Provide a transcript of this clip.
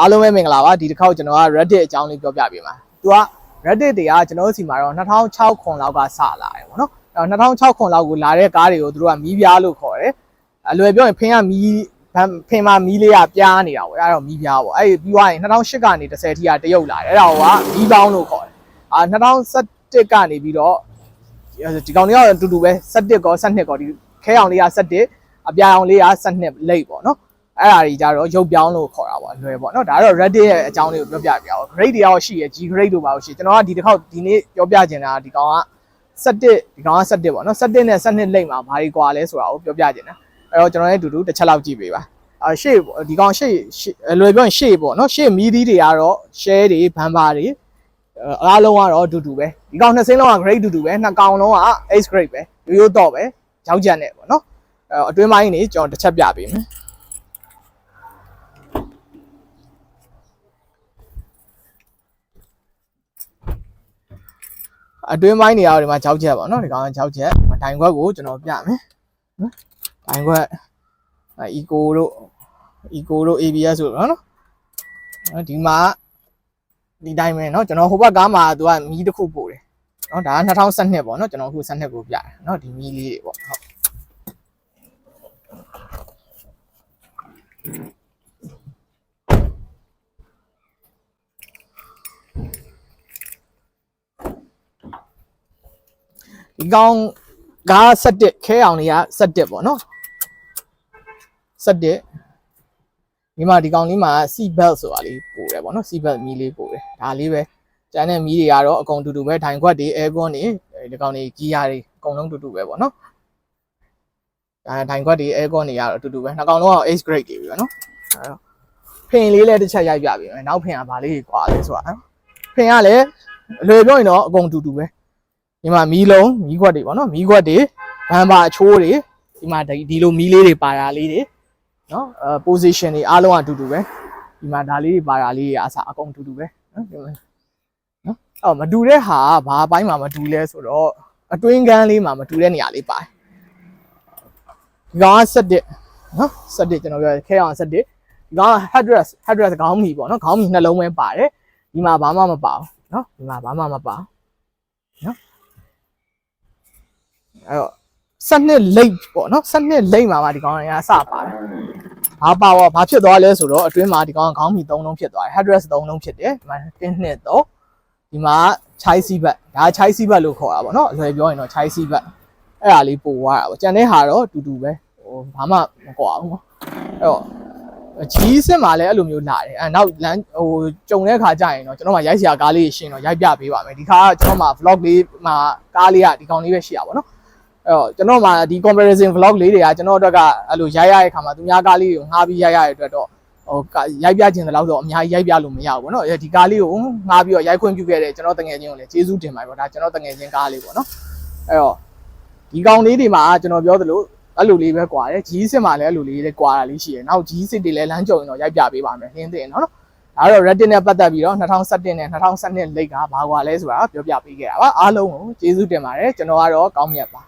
အားလုံးပဲမင်္ဂလာပါဒီတစ်ခေါက်ကျွန်တော်က Reddit အကြောင်းလေးပြောပြပေးမှာသူက Reddit တွေကကျွန်တော်တို့စီမှာတော့2006ခွန်လောက်ကစလာတယ်ပေါ့နော်အဲ2006ခွန်လောက်ကိုလာတဲ့ကားတွေကိုသူတို့ကမီးပြားလို့ခေါ်တယ်အလွယ်ပြောရင်ဖင်ကမီးဖင်မှာမီးလေးကပြားနေတာပေါ့အဲ့ဒါတော့မီးပြားပေါ့အဲ့ဒီပြီးသွားရင်2008ကနေ10ထိကတရုတ်လာတယ်အဲ့ဒါကမီးပေါင်းလို့ခေါ်တယ်အာ2017ကနေပြီးတော့ဒီကောင်တွေကအတူတူပဲ17ကော12ကောဒီခဲအောင်လေးက17အပြာအောင်လေးက12လိပ်ပေါ့နော် အဲ့ဒါကြီးကြတော့ရုပ်ပြောင်းလို့ခေါ်တာပေါ့အလွယ်ပေါ့နော်ဒါကတော့ Reddit ရဲ့အကြောင်းလေးကိုပြောပြပြအောင် grade တွေရောရှိရယ် G grade တို့ပါလို့ရှိကျွန်တော်ကဒီတစ်ခေါက်ဒီနေ့ပြောပြချင်တာဒီကောင်က17ဒီကောင်က17ပေါ့နော်17နဲ့17လိမ့်မှာဘာတွေကွာလဲဆိုတာကိုပြောပြချင်တာအဲ့တော့ကျွန်တော်လည်းအတူတူတစ်ချက်လောက်ကြည့်ပေးပါအာရှေ့ဒီကောင်ရှေ့အလွယ်ပြောရင်ရှေ့ပေါ့နော်ရှေ့မီးသီးတွေကတော့ share တွေဘန်ပါတွေအားလုံးကတော့အတူတူပဲဒီကောင်နှစ်စင်းလုံးက grade တူတူပဲနှစ်ကောင်လုံးက H grade ပဲရိုးရိုးတော့ပဲကြောက်ကြက်နေပေါ့နော်အဲ့အတွင်းပိုင်းနေကျွန်တော်တစ်ချက်ပြပေးမယ် အတွင်းပိုင်းနေရာတွေမှာကြောက်ချက်ပေါ့နော်ဒီကောင်ကကြောက်ချက်ဒိုင်ခွက်ကိုကျွန်တော်ပြမယ်နော်ဒိုင်ခွက်အဲ eco တို့ eco တို့ ABS တို့နော်နော်ဒီမှာဒီတိုင်းပဲเนาะကျွန်တော်ဟိုဘက်ကားမှာသူကမီးတစ်ခုပို့တယ်เนาะဒါက2012ပေါ့เนาะကျွန်တော်အခု12ကိုပြတယ်เนาะဒီမီးလေးတွေပေါ့ဟုတ် ဒီကောင်က17ခဲအောင်တွေက17ပေါ့နော်17ဒီမှာဒီကောင်လေးမှာ seat belt ဆိုတာလေးပို့တယ်ပေါ့နော် seat belt မီးလေးပို့တယ်ဒါလေးပဲကျန်တဲ့မီးတွေကတော့အကုန်တူတူပဲထိုင်ခွက်တွေ aircon တွေဒီကောင်တွေ gear တွေအကုန်လုံးတူတူပဲပေါ့နော်အဲထိုင်ခွက်တွေ aircon တွေကတော့အတူတူပဲနှကောင်လုံးက ace grade တွေပဲနော်အဲတော့ဖင်လေးလည်းတစ်ချက်ရိုက်ပြပြီမယ်နောက်ဖင်ကဘာလေးကြီးကွာလဲဆိုတာဖင်ကလည်းအလွယ်ပြောရင်တော့အကုန်တူတူပဲ ဒီမှာမီးလုံးမီးခွက်တွေပေါ့နော်မီးခွက်တွေဘန်ပါအချိုးတွေဒီမှာဒီလိုမီးလေးတွေပါတာလေးတွေနော်အဲ position တွေအားလုံးအတူတူပဲဒီမှာဒါလေးတွေပါတာလေးတွေအစားအကုန်အတူတူပဲနော်ဒီမှာနော်အော်မတူတဲ့ဟာကဘာအပိုင်းမှာမတူလဲဆိုတော့အတွင်းကန်းလေးမှာမတူတဲ့နေရာလေးပါတယ်ဒီကောင်က7နော်7ကျွန်တော်ပြောခဲအောင်7ဒီကောင်က headdress headdress ခေါင်းမီပေါ့နော်ခေါင်းမီနှလုံးပဲပါတယ်ဒီမှာဘာမှမပါဘူးနော်ဒီမှာဘာမှမပါဘူးနော် အဲ့တော့စနစ်လိတ်ပေါ့နော်စနစ်လိတ်မှာပါဒီကောင်ကစပါတယ်ဘာပါဝါဘာဖြစ်သွားလဲဆိုတော့အတွင်းမှာဒီကောင်ကခေါင်းမီ3လုံးဖြစ်သွားတယ် headdress 3လုံးဖြစ်တယ်ဒီမှာ1 2 3ဒီမှာ chai si bat ဒါ chai si bat လို့ခေါ်တာပေါ့နော်အလွယ်ပြောရင်တော့ chai si bat အဲ့ဒါလေးပို့သွားတာပေါ့ကြံတဲ့ဟာတော့တူတူပဲဟိုဘာမှမကွာဘူးပေါ့အဲ့တော့ကြီးစစ်မှာလည်းအဲ့လိုမျိုးလာတယ်အဲ့နောက်လမ်းဟိုကြုံတဲ့ခါကျရင်တော့ကျွန်တော်မှရိုက်စရာကားလေးရှင်းတော့ရိုက်ပြပေးပါမယ်ဒီခါကကျွန်တော်မှ vlog လေးမှာကားလေးကဒီကောင်လေးပဲရှိရပါတော့ အဲ့တော့ကျွန်တော်မှဒီ comparison vlog လေးတွေကကျွန်တော်အတွက်ကအဲ့လိုရိုက်ရတဲ့ခါမှာသူများကားလေးကိုငှားပြီးရိုက်ရတဲ့အတွက်တော့ဟိုရိုက်ပြခြင်းတလောက်တော့အများကြီးရိုက်ပြလို့မရဘူးပေါ့နော်အဲဒီကားလေးကိုငှားပြီးတော့ရိုက်ခွင့်ပြုခဲ့တဲ့ကျွန်တော်တငယ်ချင်းကိုလည်းကျေးဇူးတင်ပါတယ်ပေါ့ဒါကျွန်တော်တငယ်ချင်းကားလေးပေါ့နော်အဲ့တော့ဒီကောင်လေးတွေမှာကျွန်တော်ပြောသလိုအဲ့လိုလေးပဲကွာတယ်ဂျီးစစ်မှာလည်းအဲ့လိုလေးလေးကွာတာလေးရှိတယ်နောက်ဂျီးစစ်တွေလည်းလမ်းကြုံရင်တော့ရိုက်ပြပေးပါမယ်ဟင်းသိရင်နော်ဒါတော့ Reddit နဲ့ပတ်သက်ပြီးတော့2017နဲ့2012လိတ်ကဘာကွာလဲဆိုတာပြောပြပေးခဲ့တာပါအားလုံးကိုကျေးဇူးတင်ပါတယ်ကျွန်တော်ကတော့ကောင်းမြတ်ပါ